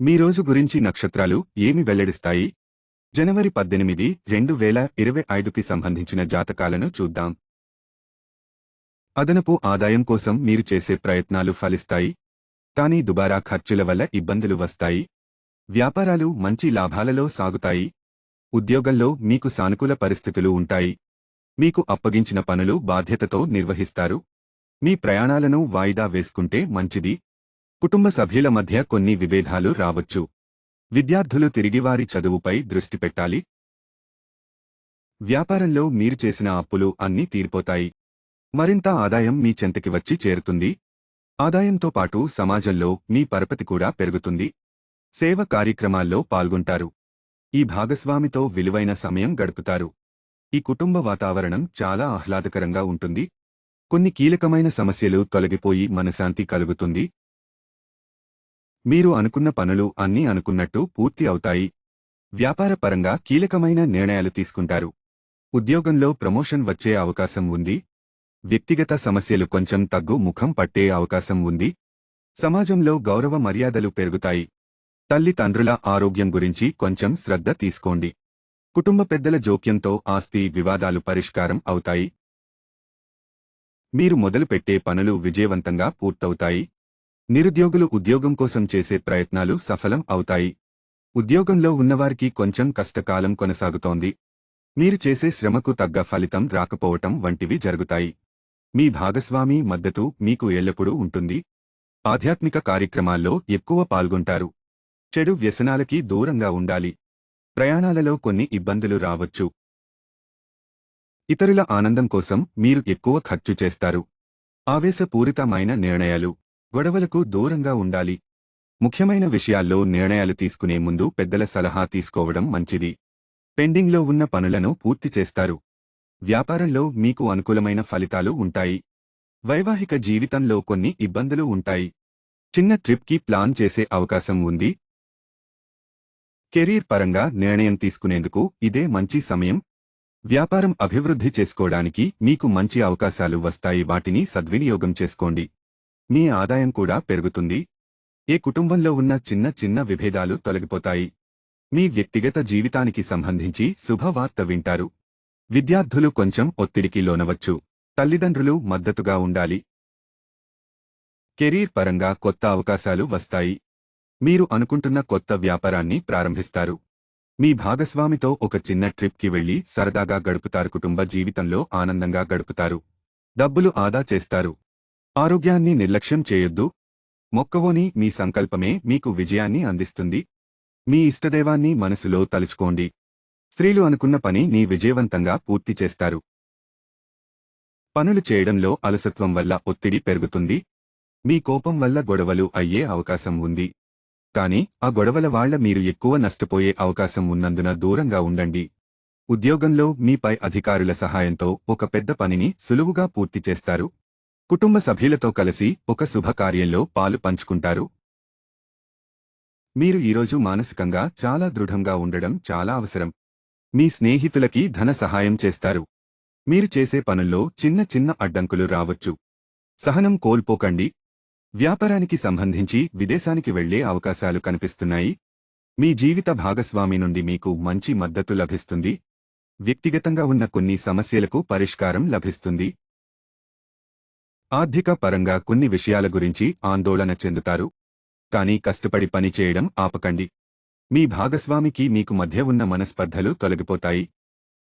మీ రోజు గురించి నక్షత్రాలు ఏమి వెల్లడిస్తాయి? జనవరి పద్దెనిమిది రెండు వేల ఇరవై ఐదుకి సంబంధించిన జాతకాలను చూద్దాం. అదనపు ఆదాయం కోసం మీరు చేసే ప్రయత్నాలు ఫలిస్తాయి. కానీ దుబారా ఖర్చుల వల్ల ఇబ్బందులు వస్తాయి. వ్యాపారాలు మంచి లాభాలలో సాగుతాయి. ఉద్యోగంలో మీకు సానుకూల పరిస్థితులు ఉంటాయి. మీకు అప్పగించిన పనులు బాధ్యతతో నిర్వహిస్తారు. మీ ప్రయాణాలను వాయిదా వేసుకుంటే మంచిది. కుటుంబ సభ్యుల మధ్య కొన్ని విభేదాలు రావచ్చు. విద్యార్థులు తిరిగి వారి చదువుపై దృష్టి పెట్టాలి. వ్యాపారంలో మీరు చేసిన అప్పులు అన్నీ తీరిపోతాయి. మరింత ఆదాయం మీ చెంతకి వచ్చి చేరుతుంది. ఆదాయంతో పాటు సమాజంలో మీ పరపతి కూడా పెరుగుతుంది. సేవ కార్యక్రమాల్లో పాల్గొంటారు. ఈ భాగస్వామితో విలువైన సమయం గడుపుతారు. ఈ కుటుంబ వాతావరణం చాలా ఆహ్లాదకరంగా ఉంటుంది. కొన్ని కీలకమైన సమస్యలు తొలగిపోయి మనశాంతి కలుగుతుంది. మీరు అనుకున్న పనులు అన్నీ అనుకున్నట్టు పూర్తి అవుతాయి. వ్యాపారపరంగా కీలకమైన నిర్ణయాలు తీసుకుంటారు. ఉద్యోగంలో ప్రమోషన్ వచ్చే అవకాశం ఉంది. వ్యక్తిగత సమస్యలు కొంచెం తగ్గు ముఖం పట్టే అవకాశం ఉంది. సమాజంలో గౌరవ మర్యాదలు పెరుగుతాయి. తల్లిదండ్రుల ఆరోగ్యం గురించి కొంచెం శ్రద్ధ తీసుకోండి. కుటుంబ పెద్దల జోక్యంతో ఆస్తి వివాదాలు పరిష్కారం అవుతాయి. మీరు మొదలుపెట్టే పనులు విజయవంతంగా పూర్తవుతాయి. నిరుద్యోగులు ఉద్యోగం కోసం చేసే ప్రయత్నాలు సఫలం అవుతాయి. ఉద్యోగంలో ఉన్నవారికి కొంచెం కష్టకాలం కొనసాగుతోంది. మీరు చేసే శ్రమకు తగ్గ ఫలితం రాకపోవటం వంటివి జరుగుతాయి. మీ భాగస్వామి మద్దతు మీకు ఎల్లప్పుడూ ఉంటుంది. ఆధ్యాత్మిక కార్యక్రమాల్లో ఎక్కువ పాల్గొంటారు. చెడు వ్యసనాలకి దూరంగా ఉండాలి. ప్రయాణాలలో కొన్ని ఇబ్బందులు రావచ్చు. ఇతరుల ఆనందం కోసం మీరు ఎక్కువ ఖర్చు చేస్తారు. ఆవేశపూరితమైన నిర్ణయాలు. గొడవలకు దూరంగా ఉండాలి. ముఖ్యమైన విషయాల్లో నిర్ణయాలు తీసుకునే ముందు పెద్దల సలహా తీసుకోవడం మంచిది. పెండింగ్లో ఉన్న పనులను పూర్తి చేస్తారు. వ్యాపారంలో మీకు అనుకూలమైన ఫలితాలు ఉంటాయి. వైవాహిక జీవితంలో కొన్ని ఇబ్బందులు ఉంటాయి. చిన్న ట్రిప్కి ప్లాన్ చేసే అవకాశం ఉంది. కెరీర్ పరంగా నిర్ణయం తీసుకునేందుకు ఇదే మంచి సమయం. వ్యాపారం అభివృద్ధి చేసుకోవడానికి మీకు మంచి అవకాశాలు వస్తాయి. వాటిని సద్వినియోగం చేసుకోండి. మీ ఆదాయం కూడా పెరుగుతుంది. ఏ కుటుంబంలో ఉన్న చిన్న చిన్న విభేదాలు తొలగిపోతాయి. మీ వ్యక్తిగత జీవితానికి సంబంధించి శుభవార్త వింటారు. విద్యార్థులు కొంచెం ఒత్తిడికి లోనవచ్చు. తల్లిదండ్రులు మద్దతుగా ఉండాలి. కెరీర్ పరంగా కొత్త అవకాశాలు వస్తాయి. మీరు అనుకుంటున్న కొత్త వ్యాపారాన్ని ప్రారంభిస్తారు. మీ భాగస్వామితో ఒక చిన్న ట్రిప్కి వెళ్ళి సరదాగా గడుపుతారు. కుటుంబ జీవితంలో ఆనందంగా గడుపుతారు. డబ్బులు ఆదా చేస్తారు. ఆరోగ్యాన్ని నిర్లక్ష్యం చేయొద్దు. మొక్కవోని మీ సంకల్పమే మీకు విజయాన్ని అందిస్తుంది. మీ ఇష్టదైవాన్ని మనసులో తలుచుకోండి. స్త్రీలు అనుకున్న పని నీ విజయవంతంగా పూర్తి చేస్తారు. పనులు చేయడంలో అలసత్వం వల్ల ఒత్తిడి పెరుగుతుంది. మీ కోపం వల్ల గొడవలు అయ్యే అవకాశం ఉంది. కాని ఆ గొడవల వాళ్ళ మీరు ఎక్కువ నష్టపోయే అవకాశం ఉన్నందున దూరంగా ఉండండి. ఉద్యోగంలో మీపై అధికారుల సహాయంతో ఒక పెద్ద పనిని సులువుగా పూర్తి చేస్తారు. కుటుంబ సభ్యులతో కలిసి ఒక శుభకార్యంలో పాలు పంచుకుంటారు. మీరు ఈరోజు మానసికంగా చాలా దృఢంగా ఉండడం చాలా అవసరం. మీ స్నేహితులకి ధన సహాయం చేస్తారు. మీరు చేసే పనుల్లో చిన్న చిన్న అడ్డంకులు రావచ్చు. సహనం కోల్పోకండి. వ్యాపారానికి సంబంధించి విదేశానికి వెళ్ళే అవకాశాలు కనిపిస్తున్నాయి. మీ జీవిత భాగస్వామి నుండి మీకు మంచి మద్దతు లభిస్తుంది. వ్యక్తిగతంగా ఉన్న కొన్ని సమస్యలకు పరిష్కారం లభిస్తుంది. ఆర్థిక పరంగా కొన్ని విషయాల గురించి ఆందోళన చెందుతారు. కానీ కష్టపడి పని చేయడం ఆపకండి. మీ భాగస్వామికి మీకు మధ్య ఉన్న మనస్పర్ధలు తొలగిపోతాయి.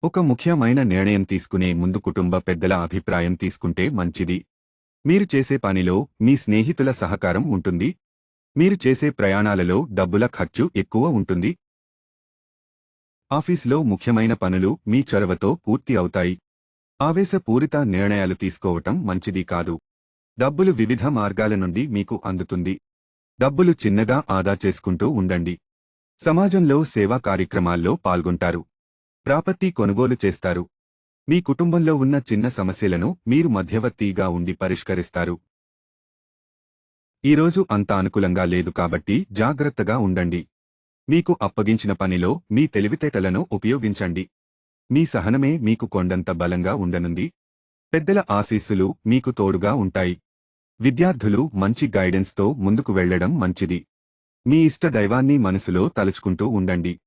ఒక ముఖ్యమైన నిర్ణయం తీసుకునే ముందు కుటుంబ పెద్దల అభిప్రాయం తీసుకుంటే మంచిది. మీరు చేసే పనిలో మీ స్నేహితుల సహకారం ఉంటుంది. మీరు చేసే ప్రయాణాలలో డబ్బుల ఖర్చు ఎక్కువ ఉంటుంది. ఆఫీసులో ముఖ్యమైన పనులు మీ చొరవతో పూర్తి అవుతాయి. ఆవేశపూరిత నిర్ణయాలు తీసుకోవటం మంచిది కాదు. డబ్బులు వివిధ మార్గాల నుండి మీకు అందుతుంది. డబ్బులు చిన్నగా ఆదా చేసుకుంటూ ఉండండి. సమాజంలో సేవా కార్యక్రమాల్లో పాల్గొంటారు. ప్రాపర్టీ కొనుగోలు చేస్తారు. మీ కుటుంబంలో ఉన్న చిన్న సమస్యలను మీరు మధ్యవర్తిగా ఉండి పరిష్కరిస్తారు. ఈరోజు అంత అనుకూలంగా లేదు కాబట్టి జాగ్రత్తగా ఉండండి. మీకు అప్పగించిన పనిలో మీ తెలివితేటలను ఉపయోగించండి. మీ సహనమే మీకు కొండంత బలంగా ఉండనుంది. పెద్దల ఆశీస్సులు మీకు తోడుగా ఉంటాయి. విద్యార్థులు మంచి గైడెన్స్తో ముందుకు వెళ్ళడం మంచిది. మీ ఇష్ట దైవాన్ని మనసులో తలుచుకుంటూ ఉండండి.